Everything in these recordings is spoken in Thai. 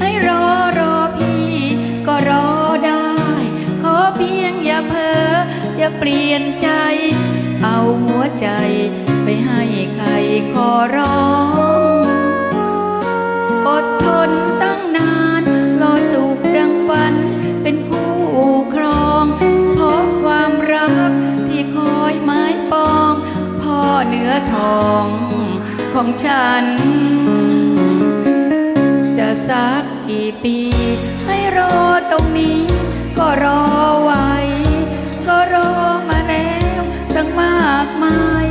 ให้รอรอพี่ ก็รอได้ ขอเพียงอย่าเพ้ออย่าเปลี่ยนใจ เอาหัวใจไปให้ใครขอร้อง อดทนตั้งนาน รอสุขดังฝัน เป็นคู่ครองเพราะความรักที่คอยไม้ปอง พ่อเนื้อทองของฉัน สักกี่ปี ให้รอตรงนี้ ก็รอไว้ ก็รอมาแล้วตั้งมากมาย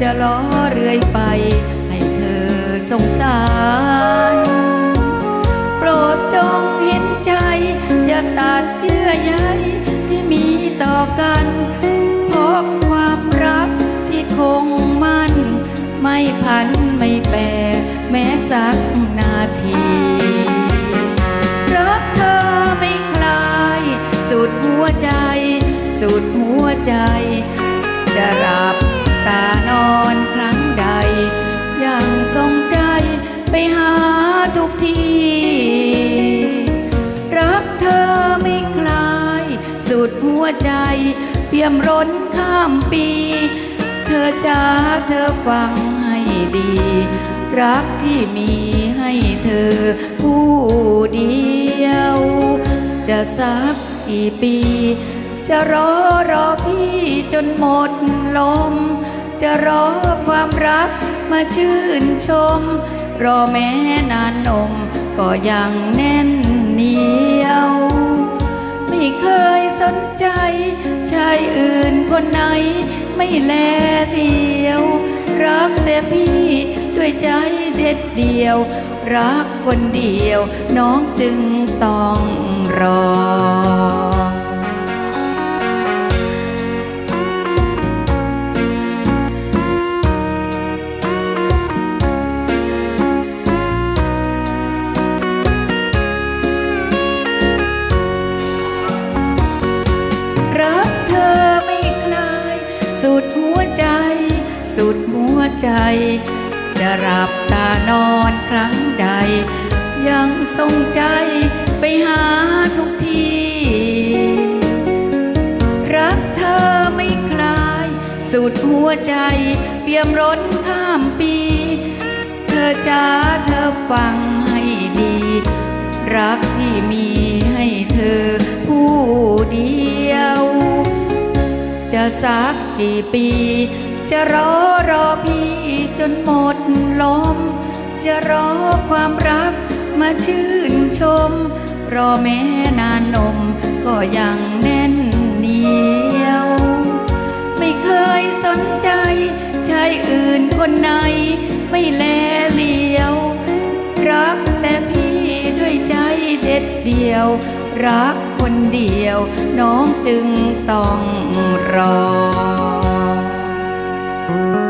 จะรอเรื่อยไป ให้เธอสงสาร โปรดจงเห็นใจ อย่าตัดเยื่อใยที่มีต่อกัน เพราะความรักที่คงมั่น ไม่พันไม่แปรแม้สักนาที สุดหัวใจ เปี่ยมร้นข้ามปี เธอจ้าเธอฟังให้ดี รักที่มีให้เธอผู้เดียว จะสักกี่ปี จะรอรอพี่จนหมดลม จะรอความรักมาชื่นชม รอแม้นานนมก็ยังแน่นเหนียว เคยสนใจ ชายอื่นคนไหน ไม่แลเดียว รักแต่พี่ด้วยใจเด็ดเดียว รักคนเดียว น้องจึงต้องรอ สุดหัวใจ จะรับตานอนครั้งใด ยังทรงใจไปหาทุกที รักเธอไม่คลาย สุดหัวใจเปี่ยมร้นข้ามปี เธอจ้าเธอฟังให้ดี รักที่มีให้เธอผู้เดียว จะสักกี่ปี จะรอรอพี่จนหมดลม จะรอความรักมาชื่นชม รอแม้นานนมก็ยังแน่นเหนียว ไม่เคยสนใจชายอื่นคนไหน ไม่แลเหลียว รักแต่พี่ด้วยใจเด็ดเดียว รักคนเดียว น้องจึงต้องรอ Thank you.